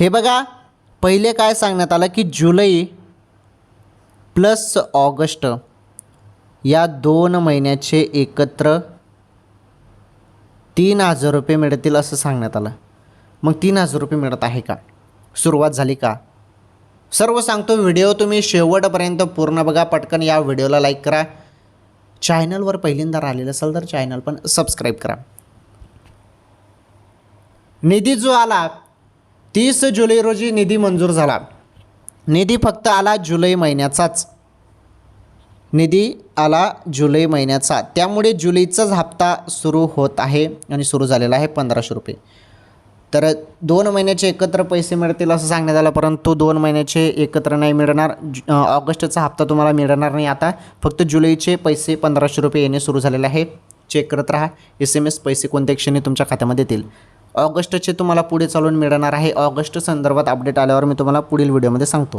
हे बघा पहिले काय सांगण्यात आलं की जुलै प्लस ऑगस्ट या दोन महिन्याचे एकत्र तीन हजार रुपये मिळतील असं सांगण्यात आलं. मग तीन हजार रुपये मिळत आहे का? सुरुवात झाली का? सर्व सांगतो व्हिडिओ तुम्ही शेवटपर्यंत पूर्ण बघा पटकन या व्हिडिओला लाईक करा. चॅनलवर पहिल्यांदा आलेलं असेल तर चॅनल पण सबस्क्राईब करा. निधी जो आला तीस जुलै रोजी निधी मंजूर झाला. निधी फक्त आला जुलै महिन्याचाच. निधी आला जुलै महिन्याचा. त्यामुळे जुलैचाच हप्ता सुरू होत आहे आणि सुरू झालेला आहे पंधराशे रुपये. तर दोन महिन्याचे एकत्र पैसे मिळतील असं सांगण्यात आलं परंतु दोन महिन्याचे एकत्र नाही मिळणार. ऑगस्टचा हप्ता तुम्हाला मिळणार नाही आता. फक्त जुलैचे पैसे पंधराशे रुपये येणे सुरू झालेले आहे. चेक करत राहा. एस एम एस पैसे कोणत्या क्षणी तुमच्या खात्यामध्ये येतील? ऑगस्टचे तुम्हाला पुढे चालून मिळणार आहे. ऑगस्ट संदर्भात अपडेट आल्यावर मी तुम्हाला पुढील व्हिडिओमध्ये सांगतो.